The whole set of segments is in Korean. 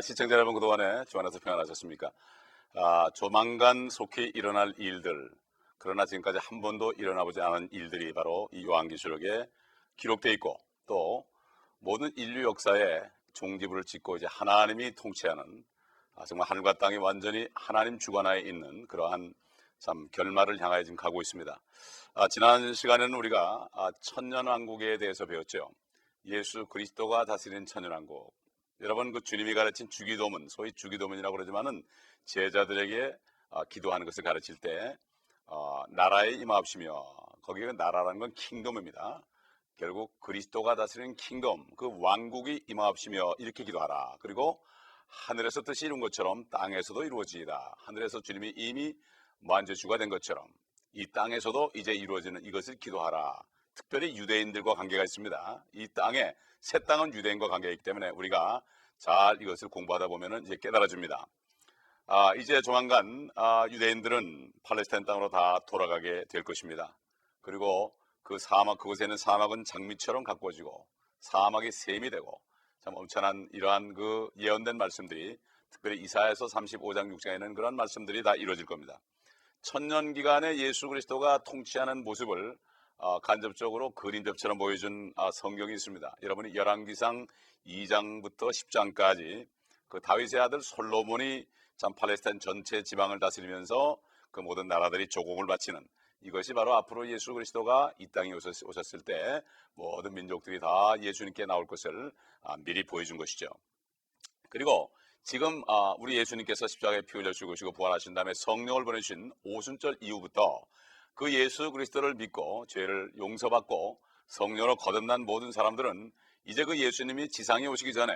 아, 시청자 여러분 그동안에 주 안에서 평안하셨습니까? 아, 조만간 속히 일어날 일들 그러나 지금까지 한 번도 일어나보지 않은 일들이 바로 이 요한계시록에 기록되어 있고 또 모든 인류 역사에 종지부를 짓고 이제 하나님이 통치하는 아, 정말 하늘과 땅이 완전히 하나님 주관하에 있는 그러한 참 결말을 향하여 지금 가고 있습니다. 아, 지난 시간에는 우리가 아, 천년 왕국에 대해서 배웠죠. 예수 그리스도가 다스리는 천년 왕국. 여러분 그 주님이 가르친 주기도문, 소위 주기도문이라고 그러지만은 제자들에게 아, 기도하는 것을 가르칠 때 어, 나라에 임하옵시며 거기에 나라라는 건 킹덤입니다. 결국 그리스도가 다스리는 킹덤, 그 왕국이 임하옵시며 이렇게 기도하라. 그리고 하늘에서 뜻이 이룬 것처럼 땅에서도 이루어지이다. 하늘에서 주님이 이미 만주주가 된 것처럼 이 땅에서도 이제 이루어지는 이것을 기도하라. 특별히 유대인들과 관계가 있습니다. 이 땅에 새 땅은 유대인과 관계가 있기 때문에 우리가 잘 이것을 공부하다 보면은 이제 깨달아집니다. 아, 이제 조만간 아, 유대인들은 팔레스타인 땅으로 다 돌아가게 될 것입니다. 그리고 그 사막 그곳에는 사막은 장미처럼 가꾸어지고 사막이 샘이 되고 참 엄청난 이러한 그 예언된 말씀들이 특별히 이사야서 35장 6장에는 그런 말씀들이 다 이루어질 겁니다. 천년 기간에 예수 그리스도가 통치하는 모습을 어, 간접적으로 그림접처럼 보여준 아, 성경이 있습니다. 여러분이 열왕기상 2장부터 10장까지 그 다윗의 아들 솔로몬이 참 팔레스타인 전체 지방을 다스리면서 그 모든 나라들이 조공을 바치는 이것이 바로 앞으로 예수 그리스도가 이 땅에 오셨- 오셨을 때 모든 민족들이 다 예수님께 나올 것을 아, 미리 보여준 것이죠. 그리고 지금 아, 우리 예수님께서 십자가에 피 흘려 죽으시고 부활하신 다음에 성령을 보내신 오순절 이후부터 그 예수 그리스도를 믿고 죄를 용서받고 성령으로 거듭난 모든 사람들은 이제 그 예수님이 지상에 오시기 전에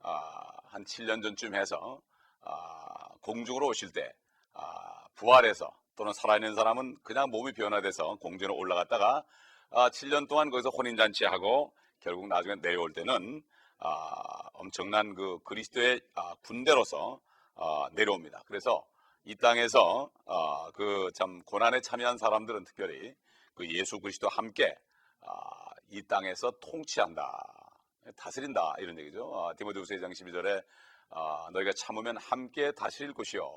아, 한 7년 전쯤 해서 아, 공중으로 오실 때 아, 부활해서 또는 살아있는 사람은 그냥 몸이 변화돼서 공중으로 올라갔다가 아, 7년 동안 거기서 혼인잔치하고 결국 나중에 내려올 때는 아, 엄청난 그 그리스도의 아, 군대로서 아, 내려옵니다. 그래서 이 땅에서 아, 그참 고난에 참여한 사람들은 특별히 그 예수 그리스도와 함께 아, 이 땅에서 통치한다, 다스린다 이런 얘기죠. 아, 디모데후서 2장 12절에 아, 너희가 참으면 함께 다스릴 것이요.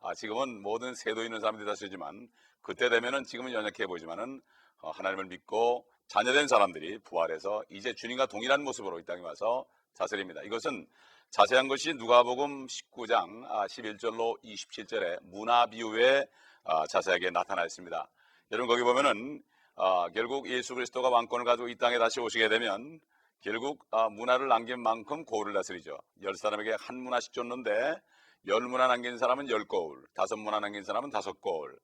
아, 지금은 모든 세도 있는 사람들이 다스리지만 그때 되면은 지금은 연약해 보이지만은 어, 하나님을 믿고 자녀된 사람들이 부활해서 이제 주님과 동일한 모습으로 이 땅에 와서 다스립니다. 이것은 자세한 것이 누가복음 19장 아, 11절로 27절에 문화 비유에 아, 자세하게 나타나 있습니다. 여러분 거기 보면은 아, 결국 예수 그리스도가 왕권을 가지고 이 땅에 다시 오시게 되면 결국 아, 문화를 남긴 만큼 고을을 다스리죠. 열 사람에게 한 문화씩 줬는데 열 문화 남긴 사람은 열 고을, 다섯 문화 남긴 사람은 다섯 고을,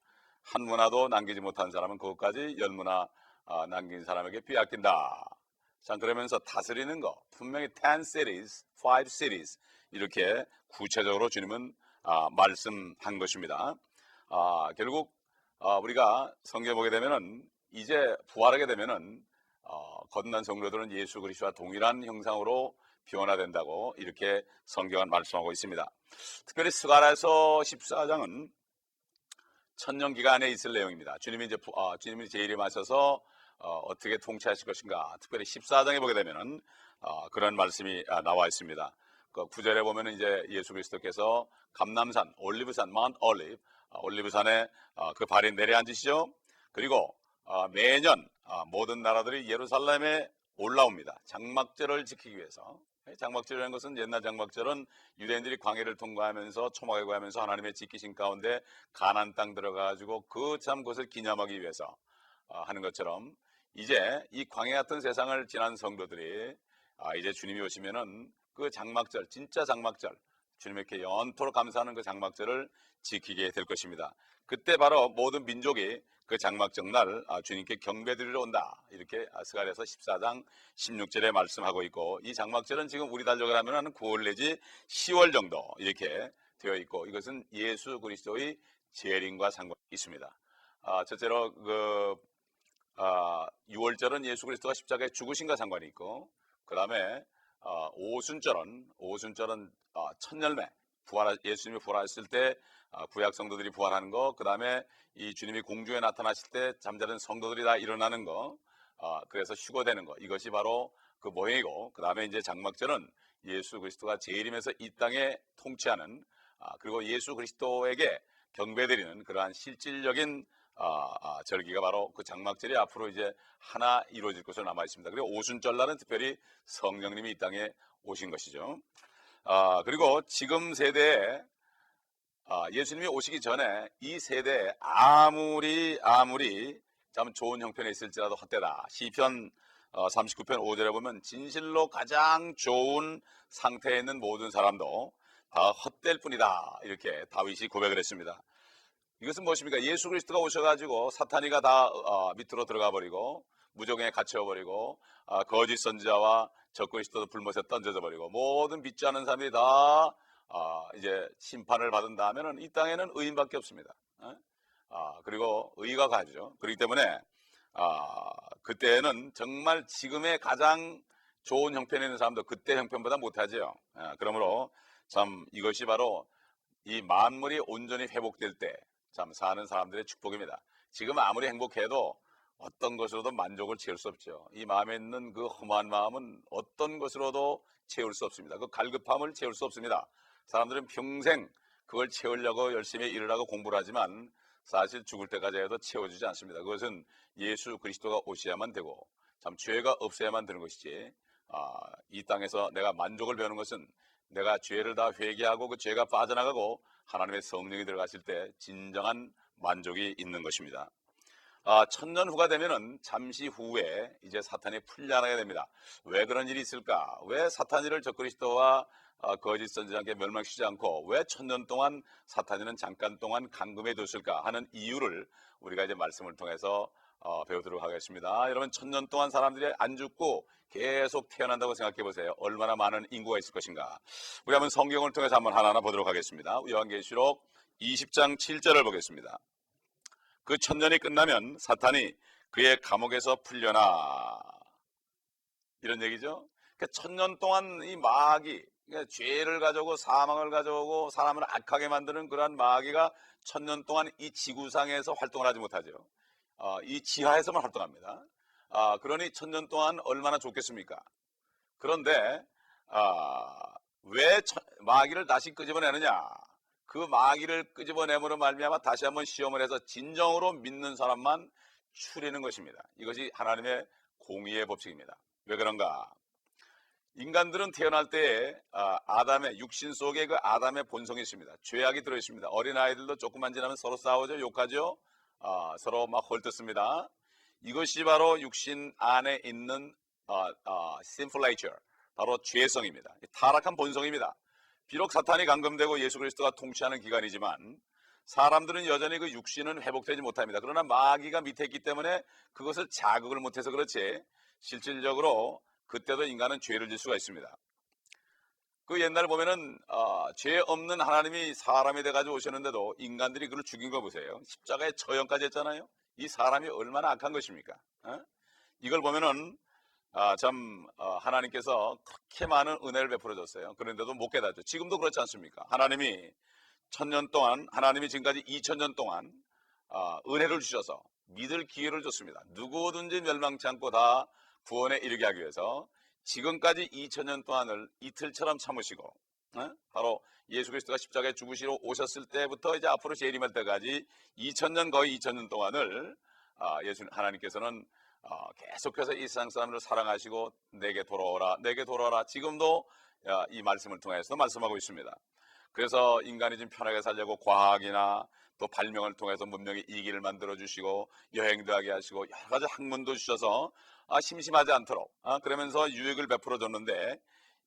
한 문화도 남기지 못한 사람은 그것까지 열 문화 아, 남긴 사람에게 빼앗긴다. 자 그러면서 다스리는 거 분명히 10 cities, 5 cities 이렇게 구체적으로 주님은 아, 말씀한 것입니다. 아, 결국 아, 우리가 성경 보게 되면은 이제 부활하게 되면은 어, 거듭난 성도들은 예수 그리스도와 동일한 형상으로 변화된다고 이렇게 성경은 말씀하고 있습니다. 특별히 스가라서 14장은 천년 기간에 있을 내용입니다. 주님이 이제 부- 아, 주님이 제 이름 하셔서 어, 떻게 통치하실 것인가. 특별히 14장에 보게 되면은 어, 그런 말씀이 아, 나와 있습니다. 그 9절에 보면은 이제 예수 그리스도께서 감남산, 올리브산, 마운트 올리브, 아, 올리브산에 아, 그 발이 내려앉으시죠. 그리고 아, 매년 아, 모든 나라들이 예루살렘에 올라옵니다. 장막절을 지키기 위해서. 예, 장막절이라는 것은 옛날 장막절은 유대인들이 광해를 통과하면서 초막에 구하면서 하나님의 지키신 가운데 가난 땅 들어가지고 그 참 것을 기념하기 위해서 아, 하는 것처럼 이제 이 광해 같은 세상을 지난 성도들이 아, 이제 주님이 오시면은 그 장막절 진짜 장막절 주님께 연토록 감사하는 그 장막절을 지키게 될 것입니다. 그때 바로 모든 민족이 그 장막절 날 아, 주님께 경배드리러 온다. 이렇게 아, 스가랴서 14장 16절에 말씀하고 있고 이 장막절은 지금 우리 달력을 하면 한 9월 내지 10월 정도 이렇게 되어 있고 이것은 예수 그리스도의 재림과 상관이 있습니다. 아, 첫째로 그 아, 6월절은 예수 그리스도가 십자가에 죽으신과 상관이 있고 그 다음에 어, 오순절은 오순절은 어, 첫 열매 부활 예수님이 부활했을 때 어, 구약 성도들이 부활하는 거, 그 다음에 이 주님이 공중에 나타나실 때 잠자는 성도들이 다 일어나는 거, 어, 그래서 휴거되는 거 이것이 바로 그 모형이고 그 다음에 이제 장막절은 예수 그리스도가 재림해서 이 땅에 통치하는 아, 그리고 예수 그리스도에게 경배드리는 그러한 실질적인 아, 아, 절기가 바로 그 장막절이 앞으로 이제 하나 이루어질 것으로 남아 있습니다. 그리고 오순절날은 특별히 성령님이 이 땅에 오신 것이죠. 아, 그리고 지금 세대에 아, 예수님이 오시기 전에 이 세대에 아무리 아무리 참 좋은 형편에 있을지라도 헛되다. 시편 어, 39편 5절에 보면 진실로 가장 좋은 상태에 있는 모든 사람도 다 헛될 뿐이다. 이렇게 다윗이 고백을 했습니다. 이것은 무엇입니까? 예수 그리스도가 오셔가지고 사탄이가 다 어, 밑으로 들어가 버리고 무정에 갇혀 버리고 아, 거짓 선지자와 적그리스도도 불못에 던져져 버리고 모든 믿지 않는 사람들이 다 아, 이제 심판을 받은다면은 이 땅에는 의인밖에 없습니다. 어? 아, 그리고 의가 가죠. 그렇기 때문에 아, 그때는 정말 지금의 가장 좋은 형편에 있는 사람도 그때 형편보다 못하죠. 아, 그러므로 참 이것이 바로 이 만물이 온전히 회복될 때 참 사는 사람들의 축복입니다. 지금 아무리 행복해도 어떤 것으로도 만족을 채울 수 없죠. 이 마음에 있는 그 험한 마음은 어떤 것으로도 채울 수 없습니다. 그 갈급함을 채울 수 없습니다. 사람들은 평생 그걸 채우려고 열심히 일을 하고 공부를 하지만 사실 죽을 때까지 해도 채워주지 않습니다. 그것은 예수 그리스도가 오셔야만 되고 참 죄가 없어야만 되는 것이지 아, 이 땅에서 내가 만족을 배우는 것은 내가 죄를 다 회개하고 그 죄가 빠져나가고 하나님의 성령이 들어갔을 때 진정한 만족이 있는 것입니다. 아, 천년 후가 되면은 잠시 후에 이제 사탄이 풀려나게 됩니다. 왜 그런 일이 있을까? 왜 사탄이를 적그리스도와 아, 거짓 선지자에게 멸망시키지 않고 왜 천년 동안 사탄이는 잠깐 동안 감금해 뒀을까 하는 이유를 우리가 이제 말씀을 통해서 어, 배우도록 하겠습니다. 여러분 천년 동안 사람들이 안 죽고 계속 태어난다고 생각해 보세요. 얼마나 많은 인구가 있을 것인가. 우리 한번 성경을 통해서 한번 하나하나 보도록 하겠습니다. 요한계시록 20장 7절을 보겠습니다. 그 천년이 끝나면 사탄이 그의 감옥에서 풀려나 이런 얘기죠. 그러니까 천년 동안 이 마귀 그러니까 죄를 가져오고 사망을 가져오고 사람을 악하게 만드는 그러한 마귀가 천년 동안 이 지구상에서 활동을 하지 못하죠. 어, 이 지하에서만 활동합니다. 아, 그러니 천년 동안 얼마나 좋겠습니까? 그런데 아, 왜 천- 마귀를 다시 끄집어내느냐? 그 마귀를 끄집어내므로 말미암아 다시 한번 시험을 해서 진정으로 믿는 사람만 추리는 것입니다. 이것이 하나님의 공의의 법칙입니다. 왜 그런가? 인간들은 태어날 때 아, 아담의 육신 속에 그 아담의 본성이 있습니다. 죄악이 들어 있습니다. 어린 아이들도 조금만 지나면 서로 싸우죠, 욕하죠, 아, 서로 막 헐뜯습니다. 이것이 바로 육신 안에 있는 아, 아, sinful nature, 바로 죄성입니다. 타락한 본성입니다. 비록 사탄이 감금되고 예수 그리스도가 통치하는 기간이지만 사람들은 여전히 그 육신은 회복되지 못합니다. 그러나 마귀가 밑에 있기 때문에 그것을 자극을 못해서 그렇지 실질적으로 그때도 인간은 죄를 질 수가 있습니다. 그 옛날 보면은 아, 죄 없는 하나님이 사람이 돼가지고 오셨는데도 인간들이 그를 죽인 거 보세요. 십자가에 처형까지 했잖아요. 이 사람이 얼마나 악한 것입니까? 어? 이걸 보면은 아, 참 어, 하나님께서 그렇게 많은 은혜를 베풀어 줬어요. 그런데도 못 깨닫죠. 지금도 그렇지 않습니까? 하나님이 천년 동안 하나님이 지금까지 이천 년 동안 아, 은혜를 주셔서 믿을 기회를 줬습니다. 누구든지 멸망치 않고 다 구원에 이르게 하기 위해서 지금까지 2000년 동안을 이틀처럼 참으시고 어? 바로 예수 그리스도가 십자가에 죽으시러 오셨을 때부터 이제 앞으로 재림할 때까지 2000년 거의 2000년 동안을 아, 예수 하나님께서는 어, 계속해서 이 세상 사람들을 사랑하시고 내게 돌아오라 내게 돌아오라 지금도 야, 이 말씀을 통해서 말씀하고 있습니다. 그래서 인간이 좀 편하게 살려고 과학이나 또 발명을 통해서 문명의 이기를 만들어 주시고 여행도 하게 하시고 여러 가지 학문도 주셔서 아, 심심하지 않도록 아, 그러면서 유익을 베풀어 줬는데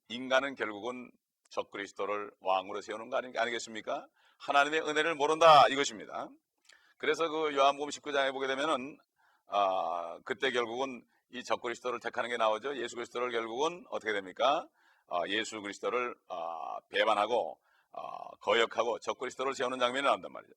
인간은 결국은 적 그리스도를 왕으로 세우는 거 아니, 아니겠습니까? 하나님의 은혜를 모른다 이것입니다. 그래서 그 요한복음 19장에 보게 되면은 아, 그때 결국은 이 적 그리스도를 택하는 게 나오죠. 예수 그리스도를 결국은 어떻게 됩니까? 아, 예수 그리스도를 아, 배반하고 아, 거역하고 적그리스도를 세우는 장면이 나온단 말이죠.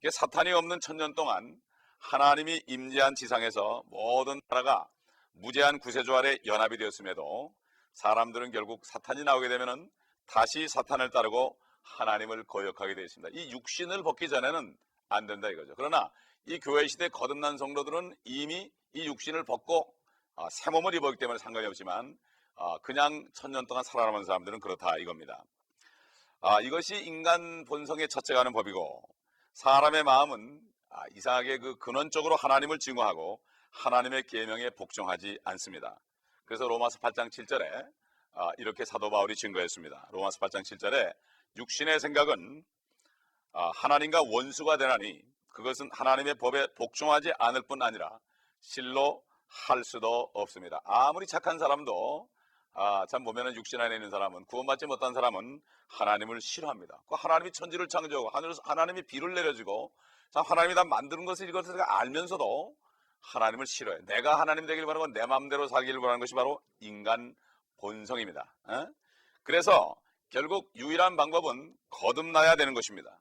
이게 사탄이 없는 천년 동안 하나님이 임재한 지상에서 모든 나라가 무제한 구세주 아래 연합이 되었음에도 사람들은 결국 사탄이 나오게 되면은 다시 사탄을 따르고 하나님을 거역하게 되어 있습니다. 이 육신을 벗기 전에는 안 된다 이거죠. 그러나 이 교회 시대 거듭난 성도들은 이미 이 육신을 벗고 아, 새 몸을 입었기 때문에 상관이 없지만 아, 그냥 천년 동안 살아남은 사람들은 그렇다 이겁니다. 아, 이것이 인간 본성에 첫째가는 법이고 사람의 마음은 아, 이상하게 그 근원적으로 하나님을 증오하고 하나님의 계명에 복종하지 않습니다. 그래서 로마서 8장 7절에 아, 이렇게 사도 바울이 증거했습니다. 로마서 8장 7절에 육신의 생각은 아, 하나님과 원수가 되나니 그것은 하나님의 법에 복종하지 않을 뿐 아니라 실로 할 수도 없습니다. 아무리 착한 사람도 아, 참 보면은 육신 안에 있는 사람은 구원받지 못한 사람은 하나님을 싫어합니다. 그 하나님이 천지를 창조하고 하늘에서 하나님이 비를 내려주고 참 하나님이 다 만드는 것을 이것을 알면서도 하나님을 싫어해. 내가 하나님 되길 바라고 내 마음대로 살기를 바라는 것이 바로 인간 본성입니다. 어? 그래서 결국 유일한 방법은 거듭나야 되는 것입니다.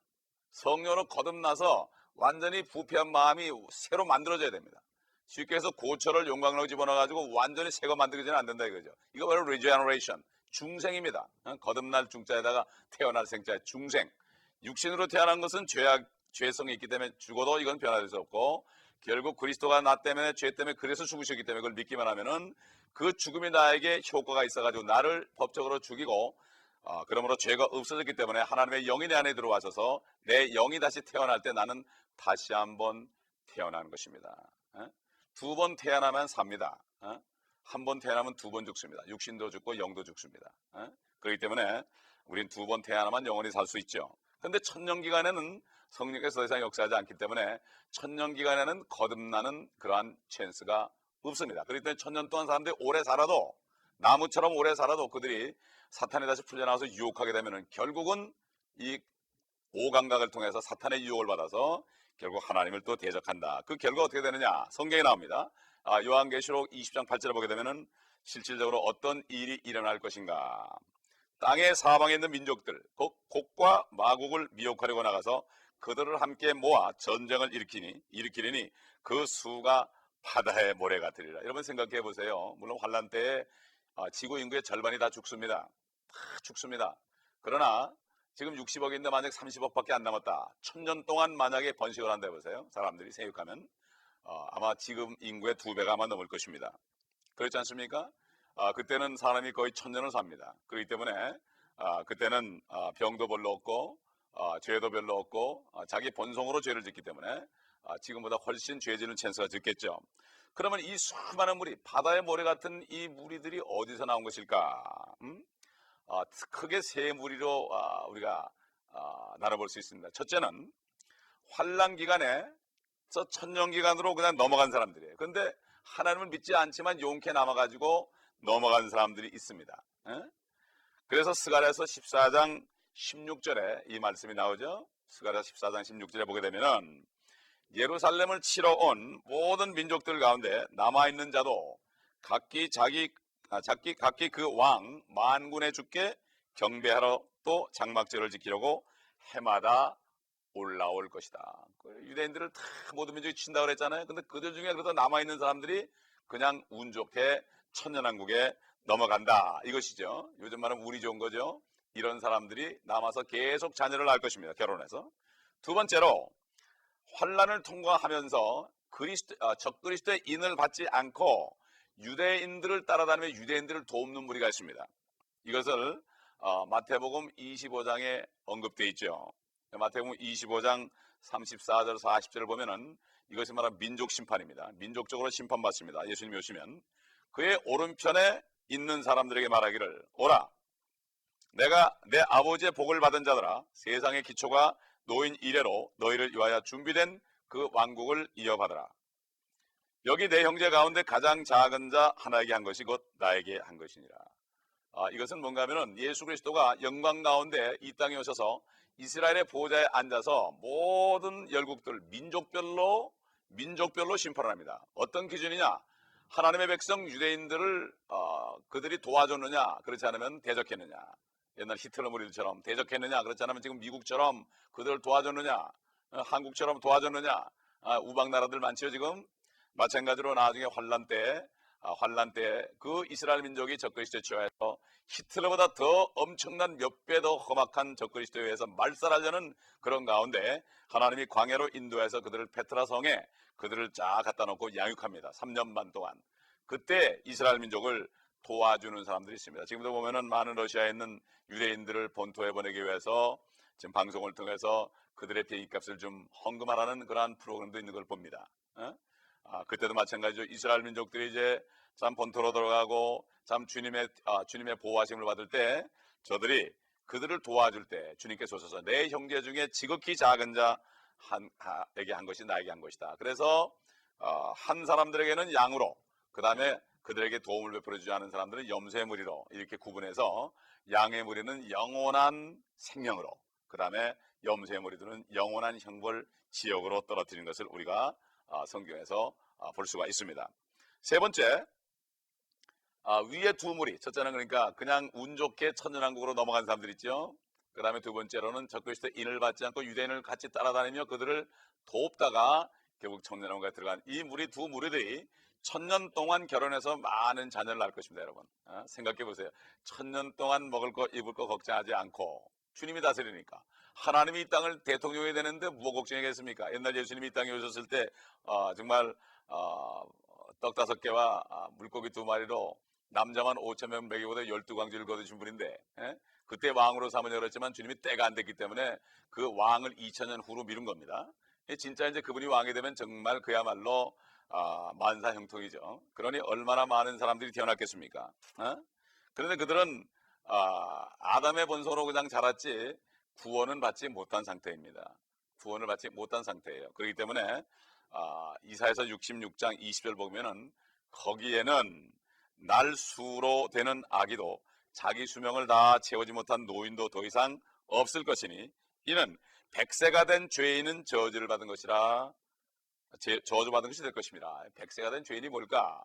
성령으로 거듭나서 완전히 부패한 마음이 새로 만들어져야 됩니다. 쉽게 해서 고철을 용광로 집어넣어가지고 완전히 새거 만들기는 안 된다 이거죠. 이거 바로 regeneration, 중생입니다. 어? 거듭날 중자에다가 태어날 생자의 중생. 육신으로 태어난 것은 죄악, 죄성이 있기 때문에 죽어도 이건 변화될 수 없고 결국 그리스도가 나 때문에 죄 때문에 그래서 죽으셨기 때문에 그걸 믿기만 하면은 그 죽음이 나에게 효과가 있어가지고 나를 법적으로 죽이고 어, 그러므로 죄가 없어졌기 때문에 하나님의 영이 내 안에 들어와셔서 내 영이 다시 태어날 때 나는 다시 한번 태어나는 것입니다. 두 번 태어나면 삽니다. 한번 태어나면 두 번 죽습니다. 육신도 죽고 영도 죽습니다. 어? 그렇기 때문에 우린 두 번 태어나면 영원히 살 수 있죠. 근데 천년 기간에는 성령께서 더 이상 역사하지 않기 때문에 천년 기간에는 거듭나는 그러한 찬스가 없습니다. 그렇기 때문에 천년 동안 사람들이 오래 살아도 나무처럼 오래 살아도 그들이 사탄에 다시 풀려나와서 유혹하게 되면은 결국은 이 오감각을 통해서 사탄의 유혹을 받아서 결국 하나님을 또 대적한다. 그 결과 어떻게 되느냐? 성경에 나옵니다. 아, 요한계시록 20장 8절에 보게 되면은 실질적으로 어떤 일이 일어날 것인가? 땅의 사방에 있는 민족들, 곧 곡과 마곡을 미혹하려고 나가서 그들을 함께 모아 전쟁을 일으키니 일으키리니 그 수가 바다의 모래가 되리라. 여러분 생각해 보세요. 물론 환란 때에 아, 지구 인구의 절반이 다 죽습니다. 다 죽습니다. 그러나 지금 60억인데 만약 30억밖에 안 남았다. 천년 동안 만약에 번식을 한다 해보세요. 사람들이 생육하면 어, 아마 지금 인구의 두 배가 아마 넘을 것입니다. 그렇지 않습니까? 아, 그때는 사람이 거의 천년을 삽니다. 그렇기 때문에 아, 그때는 아, 병도 별로 없고 아, 죄도 별로 없고 아, 자기 본성으로 죄를 짓기 때문에 아, 지금보다 훨씬 죄 지는 찬스가 적겠죠. 그러면 이 수많은 물이 바다의 모래 같은 이 무리들이 어디서 나온 것일까? 음? 아, 크게 세 무리로 아, 우리가 아, 나눠볼 수 있습니다. 첫째는 환란 기간에 저 천년 기간으로 그냥 넘어간 사람들이에요. 그런데 하나님을 믿지 않지만 용케 남아가지고 넘어간 사람들이 있습니다. 에? 그래서 스가랴서 14장 16절에 이 말씀이 나오죠. 스가랴 14장 16절에 보게 되면은 예루살렘을 치러 온 모든 민족들 가운데 남아 있는 자도 각기 자기 아, 각기 각기 그 왕 만군의 주께 경배하러 또 장막절을 지키려고 해마다 올라올 것이다. 그 유대인들을 다 모든 민족이 친다 그랬잖아요. 근데 그들 중에 그래도 남아 있는 사람들이 그냥 운 좋게 천년왕국에 넘어간다 이것이죠. 요즘 말하면 운이 좋은 거죠. 이런 사람들이 남아서 계속 자녀를 낳을 것입니다. 결혼해서 두 번째로 환란을 통과하면서 그리스도 아, 적그리스도의 인을 받지 않고 유대인들을 따라다니며 유대인들을 돕는 무리가 있습니다. 이것을 어, 마태복음 25장에 언급되어 있죠. 마태복음 25장 34절 40절을 보면은 이것이 말하는 민족 심판입니다. 민족적으로 심판받습니다. 예수님이 오시면 그의 오른편에 있는 사람들에게 말하기를 오라 내가 내 아버지의 복을 받은 자들아 세상의 기초가 노인 이래로 너희를 위하여 준비된 그 왕국을 이어받으라. 여기 내 형제 가운데 가장 작은 자 하나에게 한 것이 곧 나에게 한 것이니라. 아, 이것은 뭔가 하면은 예수 그리스도가 영광 가운데 이 땅에 오셔서 이스라엘의 보좌에 앉아서 모든 열국들 민족별로 민족별로 심판을 합니다. 어떤 기준이냐? 하나님의 백성 유대인들을 어, 그들이 도와줬느냐 그렇지 않으면 대적했느냐 옛날 히틀러 무리들처럼 대적했느냐 그렇지 않으면 지금 미국처럼 그들을 도와줬느냐 어, 한국처럼 도와줬느냐 아, 우방 나라들 많지요 지금 마찬가지로 나중에 환란 때 아, 환란 때 그 이스라엘 민족이 적그리스도에 취하여서 히틀러보다 더 엄청난 몇 배 더 험악한 적그리스도에 의해서 말살하려는 그런 가운데 하나님이 광야로 인도해서 그들을 페트라 성에 그들을 쫙 갖다 놓고 양육합니다. 3년 반 동안. 그때 이스라엘 민족을 도와주는 사람들이 있습니다. 지금도 보면은 많은 러시아에 있는 유대인들을 본토에 보내기 위해서 지금 방송을 통해서 그들의 비행값을 좀 헌금하라는 그러한 프로그램도 있는 걸 봅니다. 어? 아, 그때도 마찬가지죠. 이스라엘 민족들이 이제 참 본토로 들어가고 참 주님의 아, 주님의 보호하심을 받을 때 저들이 그들을 도와줄 때 주님께서 오셔서 내 형제 중에 지극히 작은 자 한, 에게 한 것이 나에게 한 것이다. 그래서 어, 한 사람들에게는 양으로 그 다음에 그들에게 도움을 베풀어 주지 않은 사람들은 염소의 무리로 이렇게 구분해서 양의 무리는 영원한 생명으로 그 다음에 염소의 무리들은 영원한 형벌 지역으로 떨어뜨린 것을 우리가 아, 성경에서 아, 볼 수가 있습니다. 세 번째 아, 위에 두 무리 첫째는 그러니까 그냥 운 좋게 천년왕국으로 넘어간 사람들 있죠. 그 다음에 두 번째로는 적그리스도 인을 받지 않고 유대인을 같이 따라다니며 그들을 돕다가 결국 천년왕국에 들어간 이 무리 두 무리들이 천년 동안 결혼해서 많은 자녀를 낳을 것입니다, 여러분. 어? 생각해 보세요. 천년 동안 먹을 거 입을 거 걱정하지 않고 주님이 다스리니까 하나님이 이 땅을 대통령이 되는데 뭐 걱정이겠습니까? 옛날 예수님이 이 땅에 오셨을 때 어, 정말 어, 떡 다섯 개와 아, 물고기 두 마리로 남자만 5천 명 먹이보다 열두 광주를 거두신 분인데 예? 그때 왕으로 삼은 열었지만 주님이 때가 안 됐기 때문에 그 왕을 2000년 후로 미룬 겁니다. 예, 진짜 이제 그분이 왕이 되면 정말 그야말로 아, 만사 형통이죠. 그러니 얼마나 많은 사람들이 태어났겠습니까? 어? 그런데 그들은 아, 아담의 본소로 그냥 자랐지 구원은 받지 못한 상태입니다. 구원을 받지 못한 상태예요. 그렇기 때문에 아, 이사에서 66장 20절 보면은 거기에는 날수로 되는 아기도 자기 수명을 다 채우지 못한 노인도 더 이상 없을 것이니 이는 백세가 된 죄인은 저주를 받은 것이라 제- 저주받은 것이 될 것입니다. 백세가 된 죄인이 뭘까?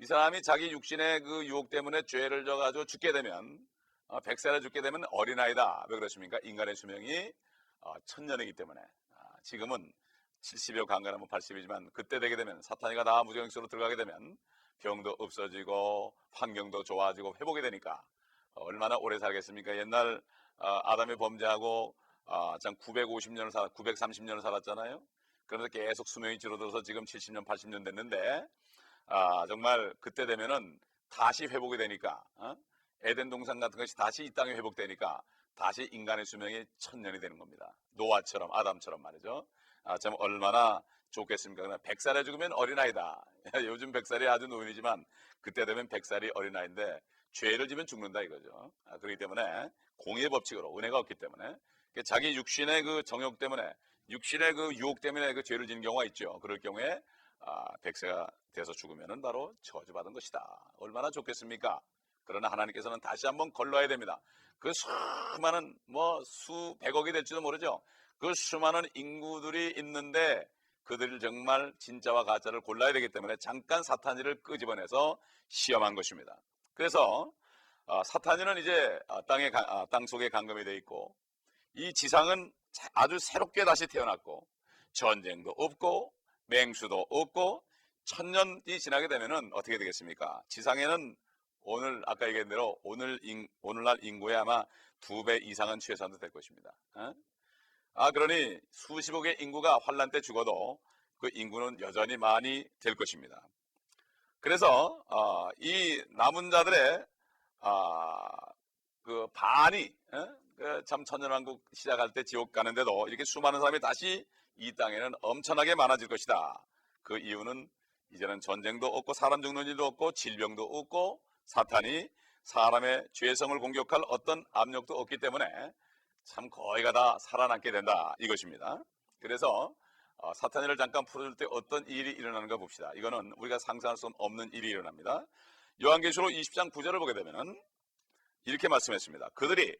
이 사람이 자기 육신의 그 유혹 때문에 죄를 져가지고 죽게 되면 어, 백세를 죽게 되면 어린아이다. 왜 그렇습니까? 인간의 수명이 어, 천년이기 때문에 아, 지금은 70여 강간하면 80이지만 그때 되게 되면 사탄이가 다 무정식으로 들어가게 되면 병도 없어지고 환경도 좋아지고 회복이 되니까 어, 얼마나 오래 살겠습니까? 옛날 어, 아담이 범죄하고 어, 참 950년을 살 930년을 살았잖아요. 그래서 계속 수명이 줄어들어서 지금 70년, 80년 됐는데 아, 정말 그때 되면은 다시 회복이 되니까 어? 에덴 동산 같은 것이 다시 이 땅에 회복되니까 다시 인간의 수명이 천년이 되는 겁니다. 노아처럼 아담처럼 말이죠. 아, 참 얼마나 좋겠습니까? 그러나 100살에 죽으면 어린아이다. 요즘 100살이 아주 노인이지만 그때 되면 100살이 어린아이인데 죄를 지면 죽는다 이거죠. 아, 그렇기 때문에 공의 법칙으로 은혜가 없기 때문에 그 자기 육신의 그 정욕 때문에 육신의 그 유혹 때문에 그 죄를 지는 경우가 있죠. 그럴 경우에 아, 백세가 돼서 죽으면은 바로 저주받은 것이다. 얼마나 좋겠습니까? 그러나 하나님께서는 다시 한번 걸러야 됩니다. 그 수많은 뭐 수백억이 될지도 모르죠. 그 수많은 인구들이 있는데 그들을 정말 진짜와 가짜를 골라야 되기 때문에 잠깐 사탄이를 끄집어내서 시험한 것입니다. 그래서 아, 사탄이는 이제 아, 땅에 가- 아, 땅 속에 감금이 돼 있고 이 지상은 자- 아주 새롭게 다시 태어났고 전쟁도 없고 맹수도 없고 천년이 지나게 되면은 어떻게 되겠습니까? 지상에는 오늘 아까 얘기한 대로 오늘 인, 오늘날 인구의 아마 두 배 이상은 최소한도 될 것입니다. 어? 아 그러니 수십억의 인구가 환란 때 죽어도 그 인구는 여전히 많이 될 것입니다. 그래서 어, 이 남은 자들의 아, 그 반이 어? 그참 천년왕국 시작할 때 지옥 가는데도 이렇게 수많은 사람이 다시 이 땅에는 엄청나게 많아질 것이다. 그 이유는 이제는 전쟁도 없고 사람 죽는 일도 없고 질병도 없고 사탄이 사람의 죄성을 공격할 어떤 압력도 없기 때문에 참 거의가 다 살아남게 된다 이것입니다. 그래서 어, 사탄이를 잠깐 풀어줄 때 어떤 일이 일어나는가 봅시다. 이거는 우리가 상상할 수 없는 일이 일어납니다. 요한계시록 20장 9절을 보게 되면은 이렇게 말씀했습니다. 그들이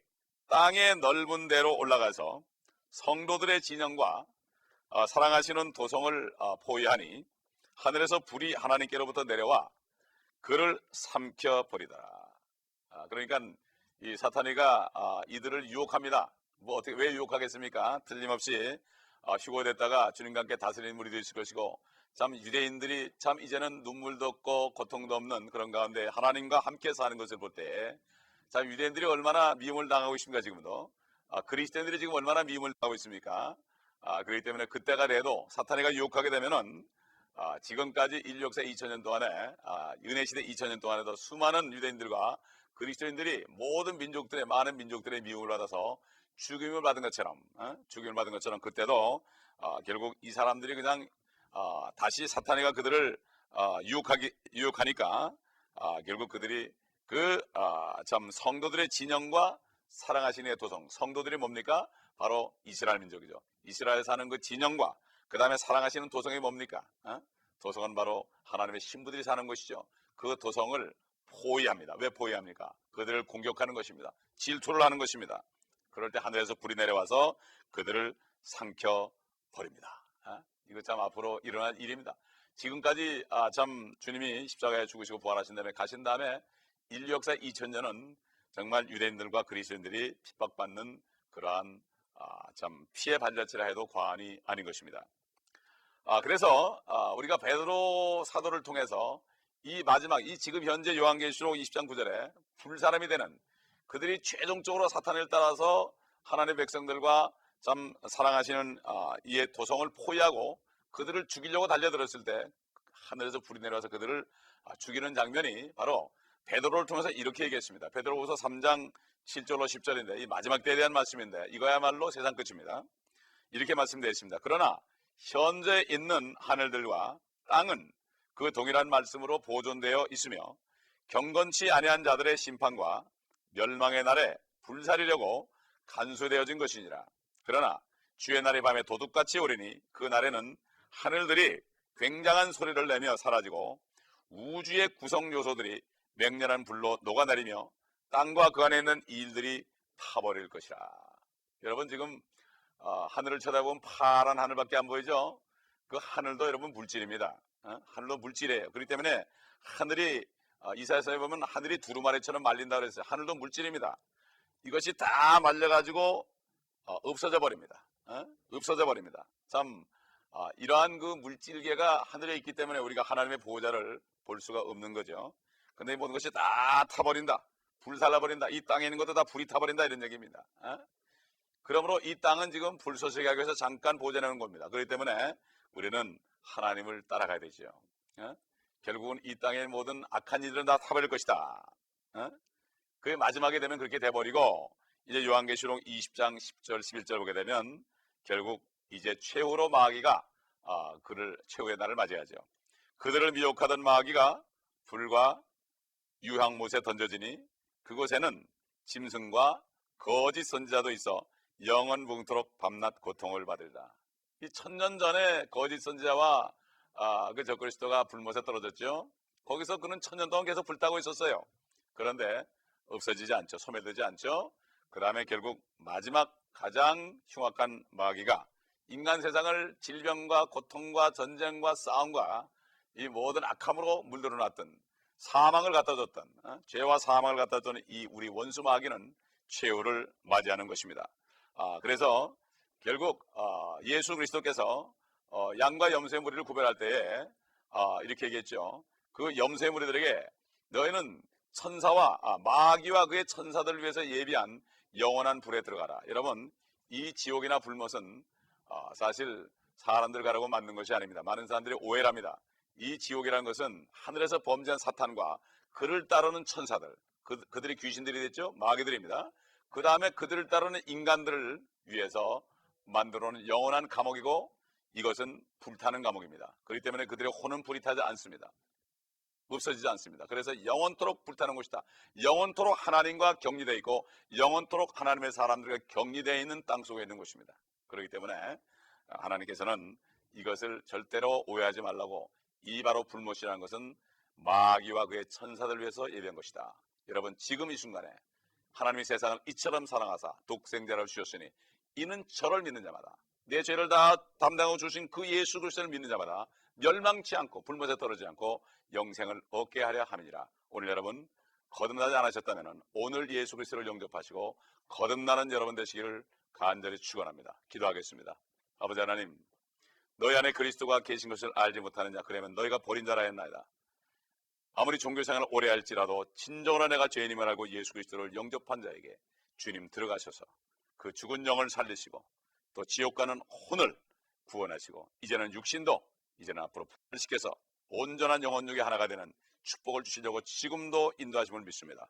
땅의 넓은 데로 올라가서 성도들의 진영과 어, 사랑하시는 도성을 어, 포위하니 하늘에서 불이 하나님께로부터 내려와 그를 삼켜 버리더라. 아, 그러니까 이 사탄이가 아, 이들을 유혹합니다. 뭐 어떻게 왜 유혹하겠습니까? 틀림없이 아, 휴거됐다가 주님과 함께 다스리는 무리도 있을 것이고 참 유대인들이 참 이제는 눈물도 없고 고통도 없는 그런 가운데 하나님과 함께 사는 것을 볼 때 참 유대인들이 얼마나 미움을 당하고 있습니까 지금도 아, 그리스도인들이 지금 얼마나 미움을 당하고 있습니까? 아, 그렇기 때문에 그때가 돼도 사탄이가 유혹하게 되면은 아, 지금까지 인류 역사 2000년 동안에 아, 은혜 시대 2000년 동안에도 수많은 유대인들과 그리스도인들이 모든 민족들의 많은 민족들의 미움을 받아서 죽임을 받은 것처럼 어? 죽임을 받은 것처럼 그때도 아, 결국 이 사람들이 그냥 아, 다시 사탄이가 그들을 아, 유혹하기 유혹하니까 아, 결국 그들이 그참 성도들의 진영과 사랑하시는 도성 성도들이 뭡니까 바로 이스라엘 민족이죠 이스라엘 사는 그 진영과 그 다음에 사랑하시는 도성이 뭡니까? 어? 도성은 바로 하나님의 신부들이 사는 곳이죠. 그 도성을 포위합니다. 왜 포위합니까? 그들을 공격하는 것입니다. 질투를 하는 것입니다. 그럴 때 하늘에서 불이 내려와서 그들을 삼켜 버립니다. 아, 이거 참 앞으로 일어날 일입니다. 지금까지 아, 참 주님이 십자가에 죽으시고 부활하신 다음에 가신 다음에 인류 역사 2000년은 정말 유대인들과 그리스도인들이 핍박받는 그러한 아, 참 피해 발자취라 해도 과언이 아닌 것입니다. 아, 그래서 아, 우리가 베드로 사도를 통해서 이 마지막 이 지금 현재 요한계시록 20장 9절에 불사람이 되는 그들이 최종적으로 사탄을 따라서 하나님의 백성들과 참 사랑하시는 아, 이의 도성을 포위하고 그들을 죽이려고 달려들었을 때 하늘에서 불이 내려와서 그들을 아, 죽이는 장면이 바로 베드로를 통해서 이렇게 얘기했습니다. 베드로후서 3장 7절로 10절인데 이 마지막 때에 대한 말씀인데 이거야말로 세상 끝입니다. 이렇게 말씀되어 있습니다. 그러나 현재 있는 하늘들과 땅은 그 동일한 말씀으로 보존되어 있으며 경건치 아니한 자들의 심판과 멸망의 날에 불사리려고 간수되어진 것이니라. 그러나 주의 날이 밤에 도둑같이 오리니 그 날에는 하늘들이 굉장한 소리를 내며 사라지고 우주의 구성 요소들이 맹렬한 불로 녹아내리며 땅과 그 안에 있는 일들이 타버릴 것이라. 여러분 지금 어, 하늘을 쳐다보면 파란 하늘밖에 안 보이죠? 그 하늘도 여러분 물질입니다. 어? 하늘도 물질이에요. 그렇기 때문에 하늘이 어, 이사야서에 보면 하늘이 두루마리처럼 말린다 그랬어요. 하늘도 물질입니다. 이것이 다 말려가지고 어, 없어져 버립니다. 어? 없어져 버립니다. 참 어, 이러한 그 물질계가 하늘에 있기 때문에 우리가 하나님의 보호자를 볼 수가 없는 거죠. 근데 이 모든 것이 다 타버린다. 불살라버린다. 이 땅에 있는 것도 다 불이 타버린다 이런 얘기입니다. 어? 그러므로 이 땅은 지금 불쏘시게 하기 위해서 잠깐 보존하는 겁니다. 그렇기 때문에 우리는 하나님을 따라가야 되죠. 어? 결국은 이 땅의 모든 악한 일들은 다 타버릴 것이다. 어? 그 마지막에 되면 그렇게 돼버리고 이제 요한계시록 20장 10절 11절 보게 되면 결국 이제 최후로 마귀가 아, 그를 최후의 날을 맞이하죠. 그들을 미혹하던 마귀가 불과 유황못에 던져지니 그곳에는 짐승과 거짓 선지자도 있어 영원 붕토록 밤낮 고통을 받으리라. 이 천년 전에 거짓 선지자와 아, 그 적그리스도가 불못에 떨어졌죠. 거기서 그는 천년 동안 계속 불타고 있었어요. 그런데 없어지지 않죠. 소멸되지 않죠. 그 다음에 결국 마지막 가장 흉악한 마귀가 인간 세상을 질병과 고통과 전쟁과 싸움과 이 모든 악함으로 물들어 놨던 사망을 갖다 줬던 어? 죄와 사망을 갖다 줬던 이 우리 원수 마귀는 최후를 맞이하는 것입니다. 아, 그래서 결국 어, 예수 그리스도께서 어, 양과 염소의 무리를 구별할 때에 아, 이렇게 얘기했죠. 그 염소의 무리들에게 너희는 천사와 아, 마귀와 그의 천사들을 위해서 예비한 영원한 불에 들어가라. 여러분 이 지옥이나 불못은 어, 사실 사람들 가라고 만든 것이 아닙니다. 많은 사람들이 오해를 합니다. 이 지옥이라는 것은 하늘에서 범죄한 사탄과 그를 따르는 천사들, 그, 그들이 귀신들이 됐죠? 마귀들입니다. 그 다음에 그들을 따르는 인간들을 위해서 만들어 놓은 영원한 감옥이고 이것은 불타는 감옥입니다. 그렇기 때문에 그들의 혼은 불이 타지 않습니다. 없어지지 않습니다. 그래서 영원토록 불타는 곳이다. 영원토록 하나님과 격리되어 있고 영원토록 하나님의 사람들과 격리되어 있는 땅 속에 있는 곳입니다. 그렇기 때문에 하나님께서는 이것을 절대로 오해하지 말라고 이 바로 불못이라는 것은 마귀와 그의 천사들 위해서 예비한 것이다. 여러분 지금 이 순간에 하나님이 세상을 이처럼 사랑하사 독생자를 주셨으니 이는 저를 믿는 자마다 내 죄를 다 담당하고 주신 그 예수 그리스도를 믿는 자마다 멸망치 않고 불못에 떨어지지 않고 영생을 얻게 하려 함이니라. 오늘 여러분 거듭나지 않으셨다면 오늘 예수 그리스도를 영접하시고 거듭나는 여러분 되시기를 간절히 축원합니다. 기도하겠습니다. 아버지 하나님, 너희 안에 그리스도가 계신 것을 알지 못하느냐? 그러면 너희가 버린 자라 했나이다. 아무리 종교생활을 오래 할지라도 진정으로 내가 죄인임을 알고 예수 그리스도를 영접한 자에게 주님 들어가셔서 그 죽은 영을 살리시고 또 지옥 가는 혼을 구원하시고 이제는 육신도 이제는 앞으로 분시켜서 온전한 영혼 중에 하나가 되는 축복을 주시려고 지금도 인도하심을 믿습니다.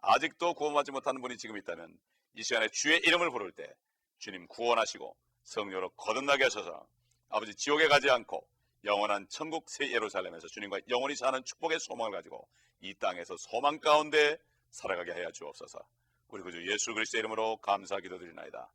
아직도 구원받지 못하는 분이 지금 있다면 이 시간에 주의 이름을 부를 때 주님 구원하시고 성령으로 거듭나게 하셔서 아버지 지옥에 가지 않고 영원한 천국 새 예루살렘에서 주님과 영원히 사는 축복의 소망을 가지고 이 땅에서 소망 가운데 살아가게 하여 주옵소서. 우리 구주 예수 그리스도의 이름으로 감사 기도드리나이다.